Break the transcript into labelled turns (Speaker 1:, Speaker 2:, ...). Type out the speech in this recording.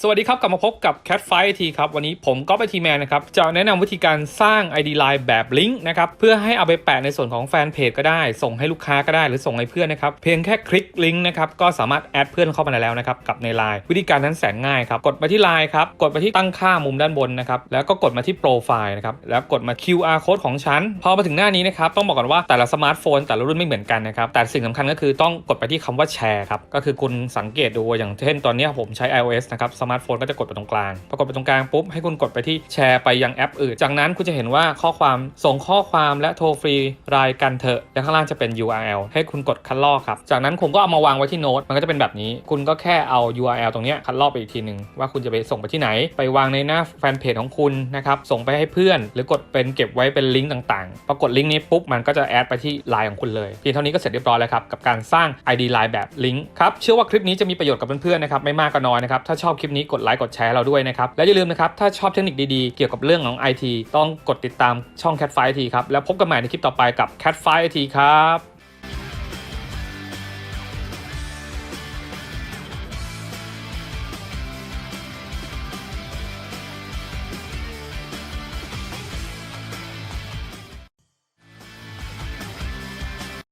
Speaker 1: สวัสดีครับ กลับมาพบกับ Cat Fight ทีครับ วันนี้ผมก็ไปทีแมนนะครับ จะแนะนำวิธีการสร้าง ID Line แบบลิงก์นะครับ เพื่อให้เอาไปแปะในส่วนของแฟนเพจก็ได้ ส่งให้ลูกค้าก็ได้หรือส่งให้เพื่อนนะครับ เพียงแค่คลิกลิงก์นะครับ ก็สามารถแอดเพื่อนเข้ามาได้แล้วนะครับ กับใน Line วิธีการนั้นแสนง่ายครับ กดมาที่ Line ครับ กดไปที่ตั้งค่ามุมด้านบนนะครับ แล้วก็กดมาที่โปรไฟล์นะครับ แล้วกดมา QR code ของฉัน พอมาถึงหน้านี้นะครับ ต้องบอกก่อนว่าแต่ละสมาร์ทโฟนแต่ละรุ่นไม่เหมือนกันนะครับ แต่สิ่งสำคัญก็คือต้องกดไปที่คำว่าแชร์ครับ ก็คือคุณสังเกตดูอย่างเช่นตอนนี้ผมใช้ iOS นะครับสมาร์ทโฟนก็จะกดไปตรงกลางพอกดไปตรงกลางปุ๊บให้คุณกดไปที่แชร์ไปยังแอปอื่น จากนั้นคุณจะเห็นว่าข้อความส่งข้อความและโทรฟรีรายกันเถอะและข้างล่างจะเป็น URL ให้คุณกดคัดลอกครับ จากนั้นผมก็เอามาวางไว้ที่โน้ตมันก็จะเป็นแบบนี้ คุณก็แค่เอา URL ตรงนี้คัดลอกไปอีกทีหนึ่งว่าคุณจะไปส่งไปที่ไหน ไปวางในหน้าแฟนเพจของคุณนะครับส่งไปให้เพื่อน หรือกดเป็นเก็บไว้เป็นลิงก์ต่างๆพอกดลิงก์นี้ปุ๊บมันก็จะแอดไปที่ไลน์ของคุณเลยเพียงเท่านี้ก็เสร็จเรียบร้อยแล้วครับกับการสร้าง ID Line แบบลิงก์ครับเชื่อว่าคลิปนี้จะมีประโยชน์กับเพื่อนๆนะครับไม่มากก็น้อยนะครับถ้าชอบคลิปนี้กดไลค์กดแชร์เราด้วยนะครับ และอย่าลืมนะครับ ถ้าชอบเทคนิคดีๆ เกี่ยวกับเรื่องของ IT ต้องกดติดตามช่อง Cat ไฟทีครับ แล้วพบกันใหม่ในคลิปต่อไปกับ Cat ไฟทีครับ